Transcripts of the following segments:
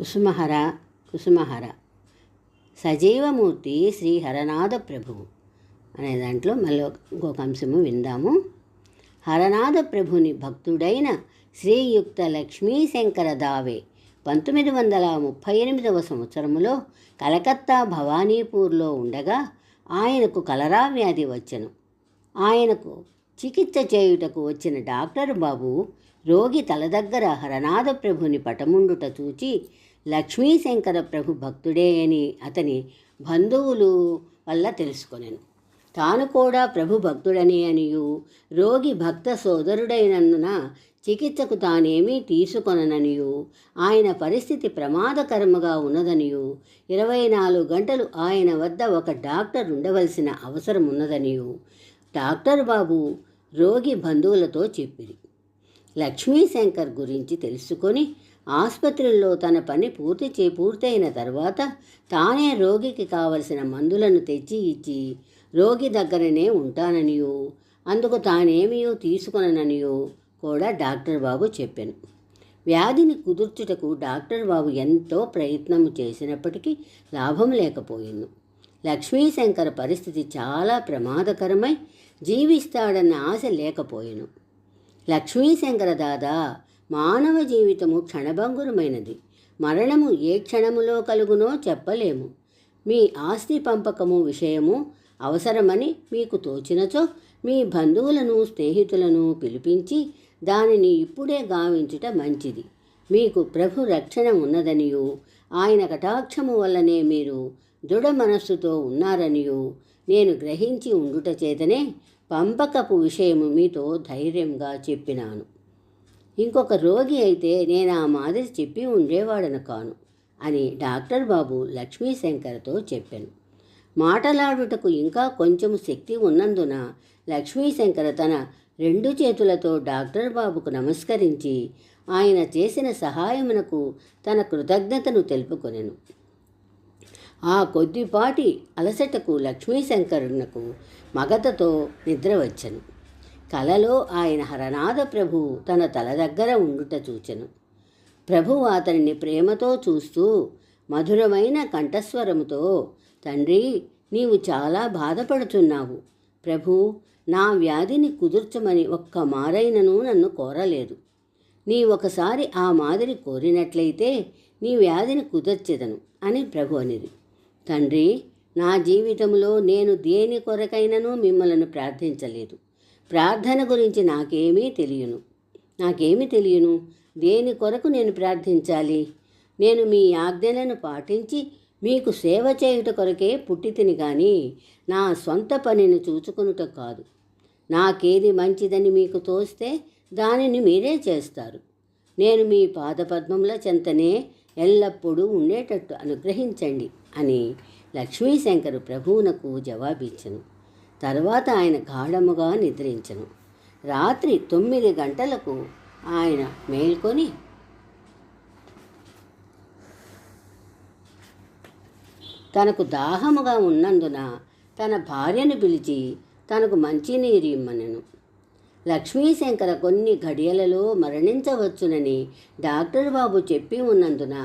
కుసుమహర కుసుమహర. సజీవమూర్తి శ్రీ హరనాథ ప్రభువు అనే దాంట్లో మళ్ళీ ఇంకొక అంశము విందాము. హరనాథ ప్రభుని భక్తుడైన శ్రీయుక్త లక్ష్మీశంకర దావే పంతొమ్మిది వందల ముప్పై ఎనిమిదవ సంవత్సరములో కలకత్తా భవానీపూర్లో ఉండగా ఆయనకు కలరా వ్యాధి వచ్చెను. ఆయనకు చికిత్స చేయుటకు వచ్చిన డాక్టర్ బాబు రోగి తల దగ్గర హరనాథ ప్రభుని పటముండుట చూచి లక్ష్మీశంకర ప్రభు భక్తుడే అని అతని బంధువులు వల్ల తెలుసుకొనెను. తాను కూడా ప్రభు భక్తుడని అనియు రోగి భక్త సోదరుడైనందున చికిత్సకు తానేమీ తీసుకొనననియు ఆయన పరిస్థితి ప్రమాదకరముగా ఉన్నదనియు ఇరవై నాలుగు గంటలు ఆయన వద్ద ఒక డాక్టర్ ఉండవలసిన అవసరం ఉన్నదనియు డాక్టర్ బాబు రోగి బంధువులతో చెప్పిరి. లక్ష్మీశంకర్ గురించి తెలుసుకొని ఆసుపత్రుల్లో తన పని పూర్తి చే పూర్తయిన తర్వాత తానే రోగికి కావలసిన మందులను తెచ్చి ఇచ్చి రోగి దగ్గరనే ఉంటాననియో. అందుకు తానేమియో తీసుకొనననియో కూడా డాక్టర్ బాబు చెప్పాను. వ్యాధిని కుదుర్చుటకు డాక్టర్ బాబు ఎంతో ప్రయత్నం చేసినప్పటికీ లాభం లేకపోయింది. లక్ష్మీశంకర్ పరిస్థితి చాలా ప్రమాదకరమై జీవిస్తాడన్న ఆశ లేకపోయాను. లక్ష్మీశంకర దాదా మానవ జీవితము క్షణభంగురమైనది. మరణము ఏ క్షణములో కలుగునో చెప్పలేము. మీ ఆస్తి పంపకము విషయము అవసరమని మీకు తోచినచో మీ బంధువులను స్నేహితులను పిలిపించి దానిని ఇప్పుడే గావించుట మంచిది. మీకు ప్రభు రక్షణ ఉన్నదనియు ఆయన కటాక్షము వల్లనే మీరు దృఢ మనస్సుతో ఉన్నారనియు నేను గ్రహించి ఉండుట చేతనే పంపకపు విషయము మీతో ధైర్యంగా చెప్పినాను. ఇంకొక రోగి అయితే నేను ఆ మాదిరి చెప్పి ఉండేవాడను కాను అని డాక్టర్ బాబు లక్ష్మీశంకర్తో చెప్పాను. మాటలాడుటకు ఇంకా కొంచెం శక్తి ఉన్నందున లక్ష్మీశంకర తన రెండు చేతులతో డాక్టర్ బాబుకు నమస్కరించి ఆయన చేసిన సహాయమునకు తన కృతజ్ఞతను తెలుపుకొనెను. ఆ కొద్దిపాటి అలసటకు లక్ష్మీశంకరునకు మగతతో నిద్ర వచ్చెను. కలలో ఆయన హరనాథ ప్రభు తన తల దగ్గర ఉండుట చూచెను. ప్రభువు అతనిని ప్రేమతో చూస్తూ మధురమైన కంఠస్వరముతో తండ్రి నీవు చాలా బాధపడుతున్నావు. ప్రభు నా వ్యాధిని కుదుర్చమని ఒక్క మారైనను నన్ను కోరలేదు. నీ ఒకసారి ఆ మాదిరి కోరినట్లయితే నీ వ్యాధిని కుదర్చెదను అని ప్రభు అనిది. తండ్రి నా జీవితంలో నేను దేని కొరకైనను మిమ్మల్ని ప్రార్థించలేదు. ప్రార్థన గురించి నాకేమీ తెలియను. నాకేమీ తెలియను? దేని కొరకు నేను ప్రార్థించాలి? నేను మీ ఆజ్ఞలను పాటించి మీకు సేవ చేయుట కొరకే పుట్టితిని కానీ నా సొంత పనిని చూచుకొనుట కాదు. నాకేది మంచిదని మీకు తోస్తే దానిని మీరే చేస్తారు. నేను మీ పాదపద్మముల చెంతనే ఎల్లప్పుడూ ఉండేటట్టు అనుగ్రహించండి అని లక్ష్మీశంకరు ప్రభువునకు జవాబిచ్చను. తర్వాత ఆయన గాఢముగా నిద్రించను. రాత్రి తొమ్మిది గంటలకు ఆయన మేల్కొని తనకు దాహముగా ఉన్నందున తన భార్యను పిలిచి తనకు మంచినీరు ఇమ్మనను. లక్ష్మీశంకర కొన్ని ఘడియలలో మరణించవచ్చునని డాక్టర్ బాబు చెప్పి ఉన్నందున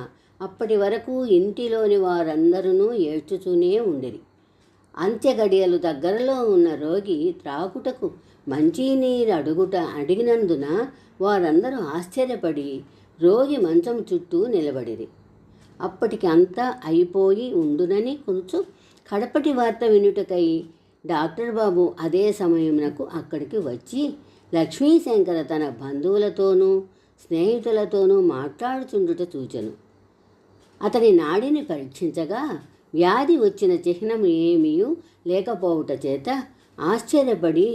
అప్పటి వరకు ఇంటిలోని వారందరూ ఏడ్చుతూనే ఉండిరి. అంత్యగడియలు దగ్గరలో ఉన్న రోగి త్రాగుటకు మంచినీరు అడుగుట అడిగినందున వారందరూ ఆశ్చర్యపడి రోగి మంచం చుట్టూ నిలబడిరి. అప్పటికి అంతా అయిపోయి ఉండునని కొంచెం కడపటి వార్త వినుటకై డాక్టర్ బాబు అదే సమయమునకు అక్కడికి వచ్చి లక్ష్మీశంకర తన బంధువులతోనూ స్నేహితులతోనూ మాట్లాడుచుండుట చూచెను. అతని నాడిని పరీక్షించగా వ్యాధి వచ్చిన చిహ్నం ఏమీ లేకపోవుట చేత ఆశ్చర్యపడి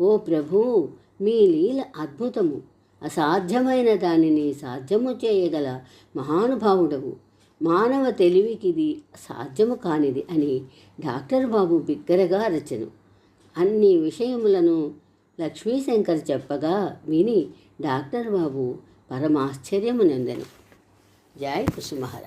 ఓ ప్రభు మీ లీల అద్భుతము. అసాధ్యమైన దానిని సాధ్యము చేయగల మహానుభావుడవు. మానవ తెలివికిది సాధ్యము కానిది అని డాక్టర్ బాబు బిగ్గరగా రచను అన్ని విషయములను లక్ష్మీశంకర్ చెప్పగా విని డాక్టర్ బాబు పరమాశ్చర్యము నందెను. జై కుసుమహర